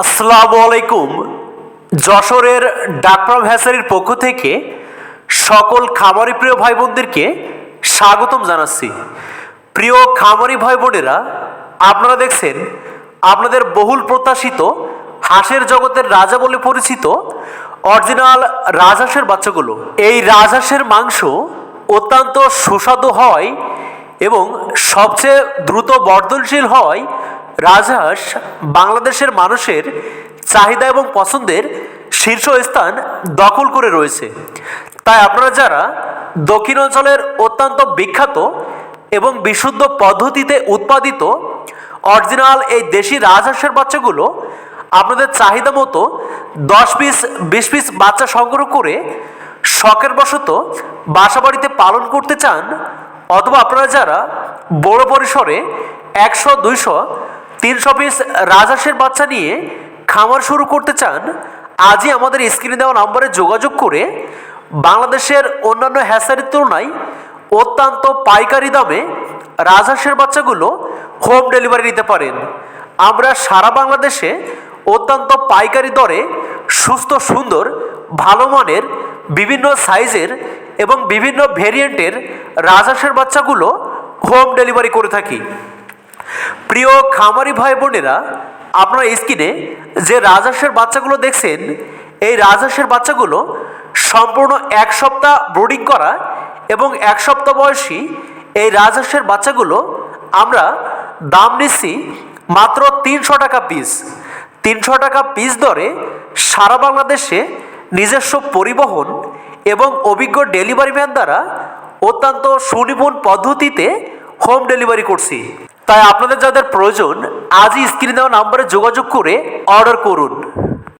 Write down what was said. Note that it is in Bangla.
আসসালামু আলাইকুম। যশোরের ডাক্তার ভ্যাসারির পক্ষ থেকে সকল খামারি প্রিয় ভাই বোনদেরকে স্বাগতম জানাচ্ছি। প্রিয় খামারি ভাই বোনেরা আপনারা দেখছেন আপনাদের বহুল প্রত্যাশিত হাঁসের জগতের রাজা বলে পরিচিত অরিজিনাল রাজহাঁসের বাচ্চাগুলো। এই রাজহাঁসের মাংস অত্যন্ত সুস্বাদু হয় এবং সবচেয়ে দ্রুত বর্ধনশীল হয় রাজহাঁস বাংলাদেশের মানুষের চাহিদা এবং পছন্দের শীর্ষস্থান দখল করে রয়েছে। তাই আপনারা যারা দক্ষিণ অঞ্চলের অত্যন্ত বিখ্যাত এবং বিশুদ্ধ পদ্ধতিতে উৎপাদিত অরিজিনাল এই দেশি রাজহাঁসের বাচ্চাগুলো আপনাদের চাহিদা মতো দশ পিস, বিশ পিস বাচ্চা সংগ্রহ করে শখের বশত বাসা বাড়িতে পালন করতে চান, অথবা আপনারা যারা বড় পরিসরে একশো, দুইশো তিনশো পিস রাজহাঁসের বাচ্চা নিয়ে খামার শুরু করতে চান, আজই আমাদের স্ক্রিনে দেওয়া নম্বরে যোগাযোগ করে বাংলাদেশের অন্যান্য হ্যাসারির তুলনায় অত্যন্ত পাইকারি দামে রাজহাঁসের বাচ্চাগুলো হোম ডেলিভারি নিতে পারেন। আমরা সারা বাংলাদেশে অত্যন্ত পাইকারি দরে সুস্থ, সুন্দর, ভালো মানের বিভিন্ন সাইজের এবং বিভিন্ন ভেরিয়েন্টের রাজহাঁসের বাচ্চাগুলো হোম ডেলিভারি করে থাকি। প্রিয় খামারি ভাই বোনেরা, আপনারা স্ক্রিনে যে রাজহাঁসের বাচ্চাগুলো দেখছেন, এই রাজহাঁসের বাচ্চাগুলো সম্পূর্ণ এক সপ্তাহ ব্রোডিং করা এবং এক সপ্তাহ বয়সী এই রাজহাঁসের বাচ্চাগুলো আমরা দাম নিচ্ছি মাত্র তিনশো টাকা পিস। তিনশো টাকা পিস দরে সারা বাংলাদেশে নিজস্ব পরিবহন এবং অভিজ্ঞ ডেলিভারি ম্যান দ্বারা অত্যন্ত সুনিপুণ পদ্ধতিতে হোম ডেলিভারি করছি। তাই আপনাদের যাদের প্রয়োজন আজই স্ক্রিনে দেওয়া নাম্বারে যোগাযোগ করে অর্ডার করুন।